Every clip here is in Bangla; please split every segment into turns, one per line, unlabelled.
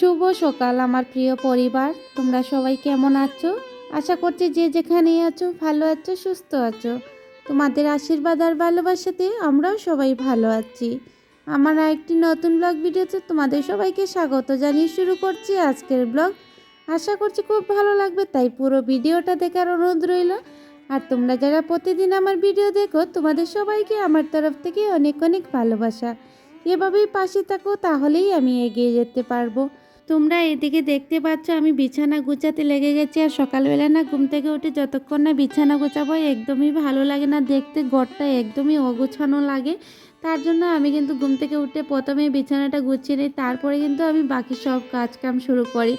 শুভ সকাল আমার প্রিয় পরিবার। তোমরা সবাই কেমন আছো? আশা করছি যে যেখানেই আছো, ভালো আছো, সুস্থ আছো। তোমাদের আশীর্বাদ আর ভালোবাসাতে আমরাও সবাই ভালো আছি। আমার একটি নতুন ব্লগ ভিডিওতে তোমাদের সবাইকে স্বাগত জানিয়ে শুরু করছি আজকের ব্লগ। আশা করছি খুব ভালো লাগবে, তাই পুরো ভিডিওটা দেখার অনুরোধ রইল। আর তোমরা যারা প্রতিদিন আমার ভিডিও দেখো, তোমাদের সবাইকে আমার তরফ থেকে অনেক অনেক ভালোবাসা। এভাবেই পাশে থাকো, তাহলেই আমি এগিয়ে যেতে পারব। তোমরা এদিকে দেখতে পাচ্ছ আমি বিছানা গুছাতে লেগে গেছি আর সকালবেলা না ঘুম থেকে উঠে যতক্ষণ না বিছানা গোছাবো একদমই ভালো লাগে না, দেখতে ঘরটা একদমই অগোছানো লাগে। তার জন্য আমি কিন্তু ঘুম থেকে উঠে প্রথমে বিছানাটা গুছিয়ে নিই, তারপরে কিন্তু আমি বাকি সব কাজ কাম শুরু করি।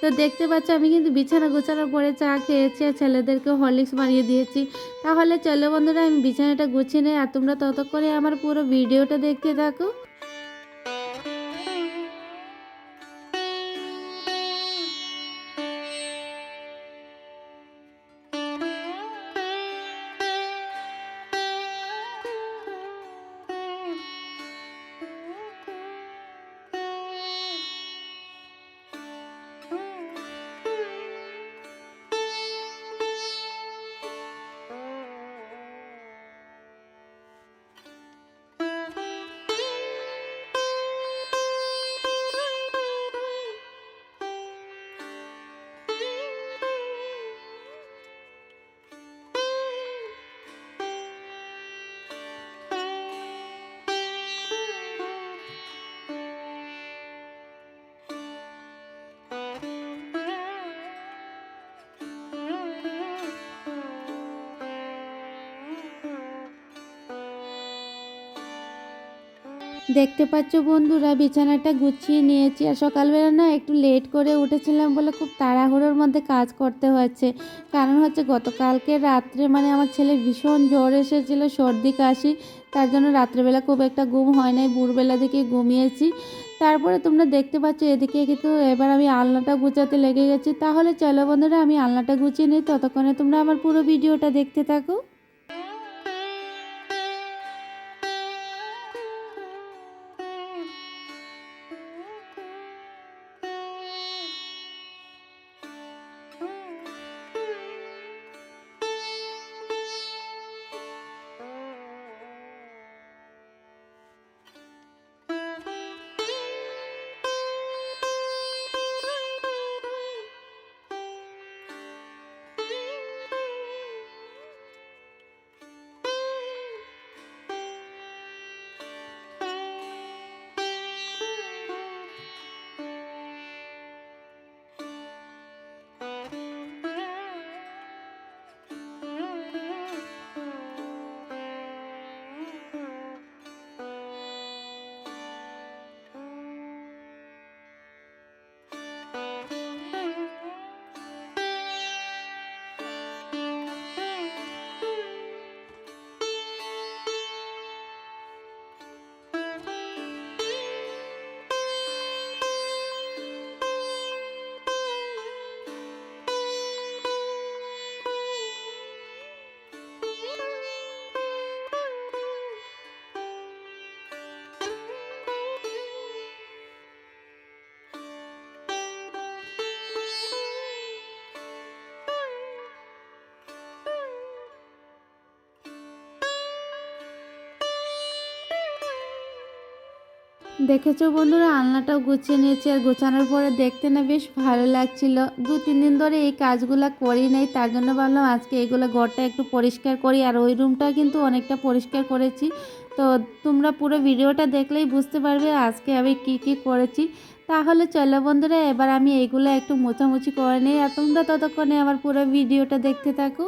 তো দেখতে পাচ্ছ আমি কিন্তু বিছানা গোছানোর পরে চা খেয়েছি আর ছেলেদেরকে হরলিক্স বানিয়ে দিয়েছি। তাহলে চলো বন্ধুরা আমি বিছানাটা গুছিয়ে নিই আর তোমরা ততক্ষণে আমার পুরো ভিডিওটা দেখতে থাকো। দেখতে পাচ্ছ বন্ধুরা, বিছানাটা গুছিয়ে নিয়েছি। আর সকালবেলা না একটু লেট করে উঠেছিলাম বলে খুব তাড়াহুড়োর মধ্যে কাজ করতে হয়েছে। কারণ হচ্ছে গতকালকে রাত্রে মানে আমার ছেলে ভীষণ জ্বর এসেছিল, সর্দি, কাশি। তার জন্য রাত্রেবেলা খুব একটা ঘুম হয় নাই, ভোরবেলা দিকে ঘুমিয়েছি। তারপরে তোমরা দেখতে পাচ্ছ এদিকে কিন্তু এবার আমি আলনাটা গুছাতে লেগে গেছি। তাহলে চলো বন্ধুরা, আমি আলনাটা গুছিয়ে নিই। ততক্ষণে তোমরা আমার পুরো ভিডিওটা দেখতে থাকো। দেখেছ বন্ধুরা, আলনাটাও গুছিয়ে নিয়েছি আর গোছানোর পরে দেখতে না বেশ ভালো লাগছিল। দু, তিন দিন ধরে এই কাজগুলো করি নাই, তার জন্য ভাবলাম আজকে এগুলো ঘরটা একটু পরিষ্কার করি আর ওই রুমটাও কিন্তু অনেকটা পরিষ্কার করেছি। তো তোমরা পুরো ভিডিওটা দেখলেই বুঝতে পারবে আজকে আমি কি কি করেছি। তাহলে চলো বন্ধুরা, এবার আমি এইগুলো একটু মোছামুছি করে নিই আর তোমরা ততক্ষণে আমার পুরো ভিডিওটা দেখতে থাকো।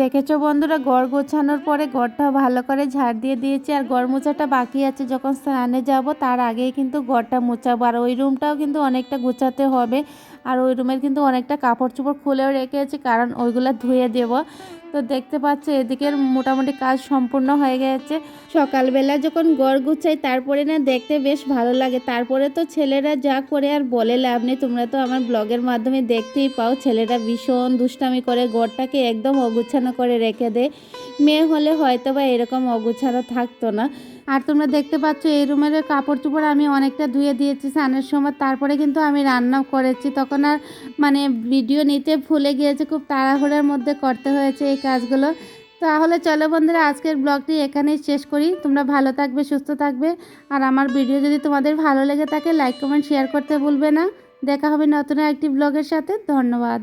দেখেছ বন্ধুরা গড় গোছানোর পরে গড়টা ভালো করে ঝাড় দিয়ে দিয়েছি আর গড় মোছাটা বাকি আছে। যখন স্নানে যাব, তার আগেই কিন্তু গড়টা মোছাবো। আর ওই রুমটাও কিন্তু অনেকটা গোছাতে হবে। আর ওই রুমের কিন্তু অনেকটা কাপড় চোপড় খুলেও রেখেছি, কারণ ওইগুলো ধুয়ে দেব। তো দেখতে পাচ্ছ, এদিকের মোটামুটি কাজ সম্পূর্ণ হয়ে গেছে। সকালবেলা যখন গড় গুছাই, তারপরে না দেখতে বেশ ভালো লাগে। তারপরে তো ছেলেরা যা করে আর বলে লাভ নেই। তোমরা তো আমার ব্লগের মাধ্যমে দেখতেই পাও, ছেলেরা ভীষণ দুষ্টামি করে গড়টাকে একদম অগুছানো করে রেখে দেয়। মেয়ে হলে হয়তো বা এরকম অগুছানো থাকতো না। আর তোমরা দেখতে পাচ্ছ এই রুমের কাপড় চোপড় আমি অনেকটা ধুয়ে দিয়েছি স্নানের সময়। তারপরে কিন্তু আমি রান্নাও করেছি। তখন আর মানে ভিডিও নিতে ভুলে গিয়েছে, খুব তাড়াহুড়োর মধ্যে করতে হয়েছে এই কাজগুলো। তাহলে চলো বন্ধুরা, আজকের ব্লগটি এখানেই শেষ করি। তোমরা ভালো থাকবে, সুস্থ থাকবে। আর আমার ভিডিও যদি তোমাদের ভালো লেগে থাকে লাইক কমেন্ট শেয়ার করতে ভুলবে না। দেখা হবে নতুন একটি ব্লগের সাথে। ধন্যবাদ।